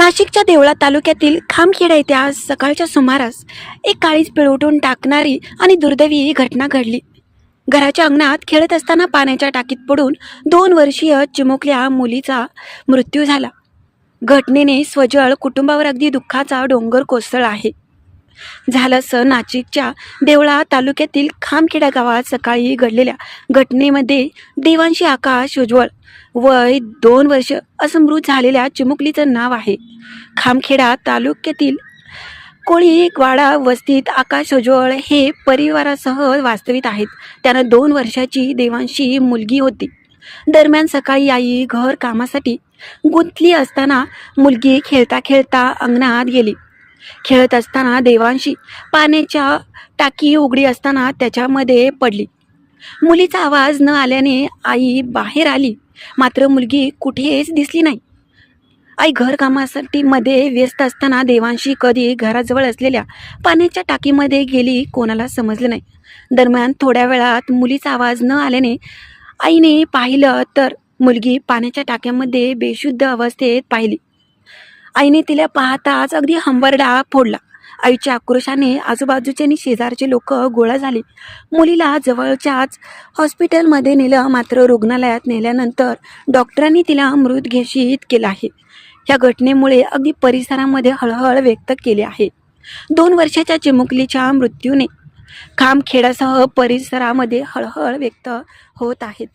नाशिकच्या देवळा तालुक्यातील खामखेडा येथे आज सकाळच्या सुमारास एक काळीज पिळवटून टाकणारी आणि दुर्दैवी ही घटना घडली. घराच्या अंगणात खेळत असताना पाण्याच्या टाकीत पडून दोन वर्षीय चिमुकल्या मुलीचा मृत्यू झाला. घटनेने स्वजळ कुटुंबावर अगदी दुःखाचा डोंगर कोसळला आहे. झालं स नाशिकच्या देवळा तालुक्यातील खामखेडा गावात सकाळी घडलेल्या घटनेमध्ये देवांशी आकाश उज्ज्वल. वय दोन वर्ष असं मृत झालेल्या चिमुकलीचं नाव आहे. खामखेडा तालुक्यातील कोळी वाडा वस्तीत आकाश उज्ज्वळ हे परिवारासह वास्तवित आहेत. त्यानं दोन वर्षाची देवांशी मुलगी होती. दरम्यान सकाळी आई घर कामासाठी गुंतली असताना मुलगी खेळता खेळता अंगणात गेली. खेळत असताना देवांशी पाण्याच्या टाकी उघडी असताना त्याच्यामध्ये पडली. मुलीचा आवाज न आल्याने आई बाहेर आली. मात्र मुलगी कुठेच दिसली नाही. आई घरकामासाठी मध्ये व्यस्त असताना देवांशी कधी घराजवळ असलेल्या पाण्याच्या टाकीमध्ये गेली कोणाला समजलं नाही. दरम्यान थोड्या वेळात मुलीचा आवाज न आल्याने आईने पाहिलं तर मुलगी पाण्याच्या टाक्यामध्ये बेशुद्ध अवस्थेत पाहिली. आईने तिला पाहताच अगदी हंबरडा फोडला. आईच्या आक्रोशाने आजूबाजूचे आणि शेजारचे लोक गोळा झाले. मुलीला जवळच्याच हॉस्पिटलमध्ये नेलं मात्र रुग्णालयात नेल्यानंतर डॉक्टरांनी तिला मृत घोषित केलं आहे. या घटनेमुळे अगदी परिसरामध्ये हळहळ व्यक्त केली आहे. दोन वर्षाच्या चिमुकलीच्या मृत्यूने खामखेडासह परिसरामध्ये हळहळ व्यक्त होत आहेत